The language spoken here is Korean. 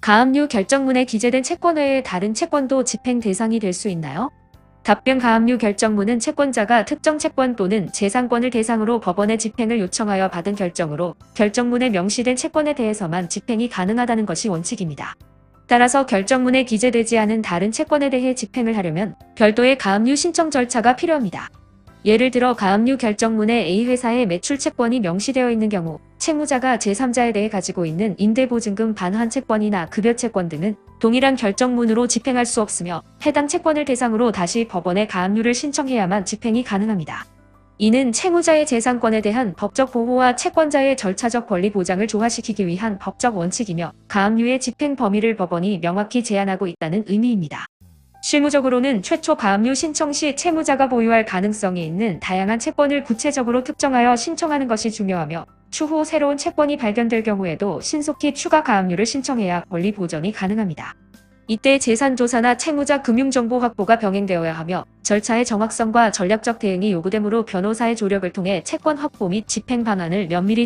가압류 결정문에 기재된 채권 외에 다른 채권도 집행 대상이 될 수 있나요? 답변 가압류 결정문은 채권자가 특정 채권 또는 재산권을 대상으로 법원에 집행을 요청하여 받은 결정으로 결정문에 명시된 채권에 대해서만 집행이 가능하다는 것이 원칙입니다. 따라서 결정문에 기재되지 않은 다른 채권에 대해 집행을 하려면 별도의 가압류 신청 절차가 필요합니다. 예를 들어 가압류 결정문에 A회사의 매출 채권이 명시되어 있는 경우 채무자가 제3자에 대해 가지고 있는 임대보증금 반환 채권이나 급여 채권 등은 동일한 결정문으로 집행할 수 없으며 해당 채권을 대상으로 다시 법원에 가압류를 신청해야만 집행이 가능합니다. 이는 채무자의 재산권에 대한 법적 보호와 채권자의 절차적 권리 보장을 조화시키기 위한 법적 원칙이며 가압류의 집행 범위를 법원이 명확히 제한하고 있다는 의미입니다. 실무적으로는 최초 가압류 신청 시 채무자가 보유할 가능성이 있는 다양한 채권을 구체적으로 특정하여 신청하는 것이 중요하며 추후 새로운 채권이 발견될 경우에도 신속히 추가 가압류를 신청해야 권리 보전이 가능합니다. 이때 재산조사나 채무자 금융정보 확보가 병행되어야 하며 절차의 정확성과 전략적 대응이 요구되므로 변호사의 조력을 통해 채권 확보 및 집행 방안을 면밀히